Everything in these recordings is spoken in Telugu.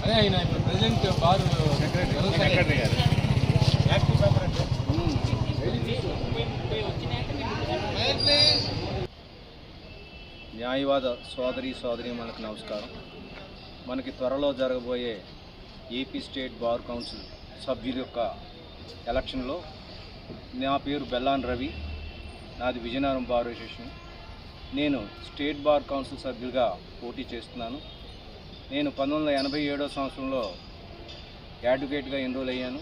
అదే ఆయన ప్రజెంట్ బారు సెక్రటరీ గారు న్యాయవాద సోదరి సోదరి మనకు నమస్కారం. మనకి త్వరలో జరగబోయే ఏపీ స్టేట్ బార్ కౌన్సిల్ సభ్యుల యొక్క ఎలక్షన్లో నా పేరు బెల్లాన్ రవి నాది విజయనగరం బార్ అసోసియేషన్. నేను స్టేట్ బార్ కౌన్సిల్ సభ్యులుగా పోటీ చేస్తున్నాను. నేను పంతొమ్మిది ఎనభై ఏడో సంవత్సరంలో అడ్వకేట్గా ఎన్రోల్ అయ్యాను.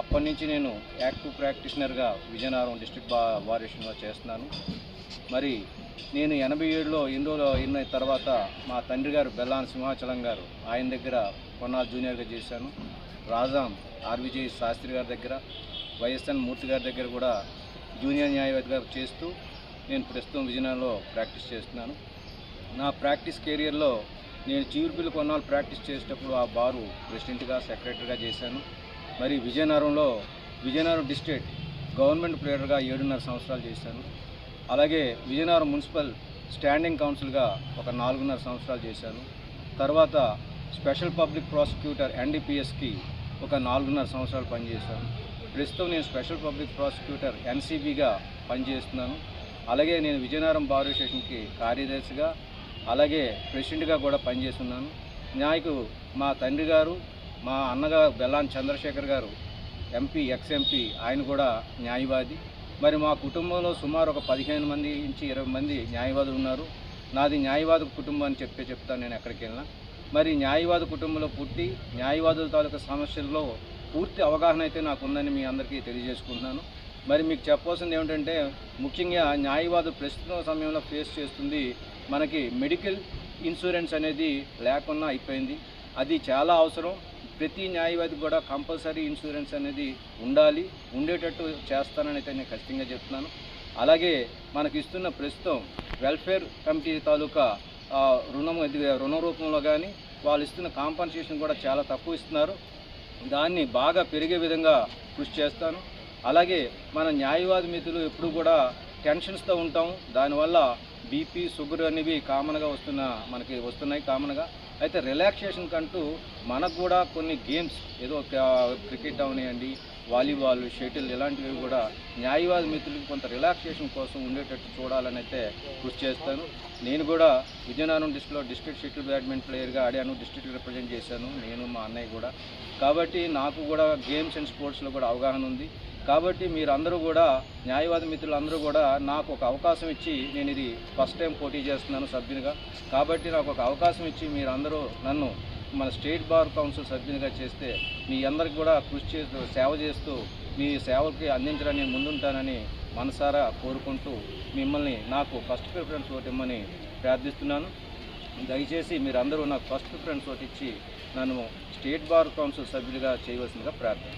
అప్పటి నుంచి నేను యాక్టివ్ ప్రాక్టీషనర్గా విజయనగరం డిస్ట్రిక్ట్ బా బార్ అసోసియేషన్లో చేస్తున్నాను. మరి నేను ఎనభై ఏడులో ఎన్నో ఎన్న తర్వాత మా తండ్రి గారు బెల్లాన్ సింహాచలం గారు ఆయన దగ్గర కొన్నాళ్ళు జూనియర్గా చేశాను. రాజాం ఆర్విజయ్ శాస్త్రి గారి దగ్గర వైఎస్ఎన్ మూర్తి గారి దగ్గర కూడా జూనియర్ న్యాయవాదిగా చేస్తూ నేను ప్రస్తుతం విజయనగరంలో ప్రాక్టీస్ చేస్తున్నాను. నా ప్రాక్టీస్ కెరియర్లో నేను చీవురుపిల్లి కొన్నాళ్ళు ప్రాక్టీస్ చేసేటప్పుడు ఆ బారు ప్రెసిడెంట్గా సెక్రటరీగా చేశాను. మరి విజయనగరంలో విజయనగరం డిస్ట్రిక్ట్ గవర్నమెంట్ ప్లేయర్గా ఏడున్నర సంవత్సరాలు చేశాను. అలాగే విజయనగరం మున్సిపల్ స్టాండింగ్ కౌన్సిల్గా ఒక నాలుగున్నర సంవత్సరాలు చేశాను. తర్వాత స్పెషల్ పబ్లిక్ ప్రాసిక్యూటర్ ఎన్డీపీఎస్కి ఒక నాలుగున్నర సంవత్సరాలు పనిచేశాను. ప్రస్తుతం నేను స్పెషల్ పబ్లిక్ ప్రాసిక్యూటర్ ఎన్సీబీగా పనిచేస్తున్నాను. అలాగే నేను విజయనగరం బార్ అసోసియేషన్కి కార్యదర్శిగా అలాగే ప్రెసిడెంట్గా కూడా పనిచేస్తున్నాను. న్యాయకు మా తండ్రి గారు మా అన్నగారు బెల్లాన్ చంద్రశేఖర్ గారు ఎంపీ ఎక్స్ ఎంపీ ఆయన కూడా న్యాయవాది. మరి మా కుటుంబంలో సుమారు ఒక పదిహేను మంది నుంచి ఇరవై మంది న్యాయవాదులు ఉన్నారు. నాది న్యాయవాద కుటుంబం అని చెప్పే చెప్తాను నేను ఎక్కడికి వెళ్ళినా. మరి న్యాయవాద కుటుంబంలో పుట్టి న్యాయవాదుల తాలూకా సమస్యల్లో పూర్తి అవగాహన అయితే నాకు ఉందని మీ అందరికీ తెలియజేసుకుంటున్నాను. మరి మీకు చెప్పాల్సింది ఏమిటంటే ముఖ్యంగా న్యాయవాదులు ప్రస్తుత సమయంలో ఫేస్ చేస్తుంది మనకి మెడికల్ ఇన్సూరెన్స్ అనేది లేకుండా అయిపోయింది. అది చాలా అవసరం. ప్రతి న్యాయవాది కూడా కంపల్సరీ ఇన్సూరెన్స్ అనేది ఉండాలి. ఉండేటట్టు చేస్తానని అయితే నేను ఖచ్చితంగా చెప్తున్నాను. అలాగే మనకి ఇస్తున్న ప్రస్తుతం వెల్ఫేర్ కమిటీ తాలూకా రుణం రుణ రూపంలో కానీ వాళ్ళు ఇస్తున్న కాంపన్సేషన్ కూడా చాలా తక్కువ ఇస్తున్నారు. దాన్ని బాగా పెరిగే విధంగా కృషి చేస్తాను. అలాగే మన న్యాయవాది మిత్రులు ఎప్పుడు కూడా టెన్షన్స్తో ఉంటాం దానివల్ల బీపీ షుగర్ అనేవి కామన్గా వస్తున్న మనకి వస్తున్నాయి కామన్గా. అయితే రిలాక్సేషన్ కంటూ మనకు కూడా కొన్ని గేమ్స్ ఏదో క్రికెట్ అవనివ్వండి వాలీబాల్ షటిల్ ఇలాంటివి కూడా న్యాయవాది మిత్రులకు కొంత రిలాక్సేషన్ కోసం ఉండేటట్టు చూడాలని అయితే కృషి చేస్తాను. నేను కూడా విజయనగరం డిస్ట్రిక్ట్లో డిస్ట్రిక్ట్ షటిల్ బ్యాడ్మింటన్ ప్లేయర్గా ఆడాను డిస్ట్రిక్ట్ రిప్రజెంట్ చేశాను నేను మా అన్నయ్య కూడా. కాబట్టి నాకు కూడా గేమ్స్ అండ్ స్పోర్ట్స్లో కూడా అవగాహన ఉంది. కాబట్టి మీరందరూ కూడా న్యాయవాది మిత్రులందరూ కూడా నాకు ఒక అవకాశం ఇచ్చి నేను ఇది ఫస్ట్ టైం పోటీ చేస్తున్నాను సభ్యునిగా. కాబట్టి నాకు ఒక అవకాశం ఇచ్చి మీరందరూ నన్ను మన స్టేట్ బార్ కౌన్సిల్ సభ్యునిగా చేస్తే మీ అందరికి కూడా కృషి చేస్తూ సేవ చేస్తూ మీ సేవలకి అందించడానికి ముందుంటానని మనసారా కోరుకుంటూ మిమ్మల్ని నాకు ఫస్ట్ ప్రిఫరెన్స్ ఓటు ఇమ్మని ప్రార్థిస్తున్నాను. దయచేసి మీరందరూ నాకు ఫస్ట్ ప్రిఫరెన్స్ ఓటు ఇచ్చి నన్ను స్టేట్ బార్ కౌన్సిల్ సభ్యులుగా చేయవలసిందిగా ప్రార్థన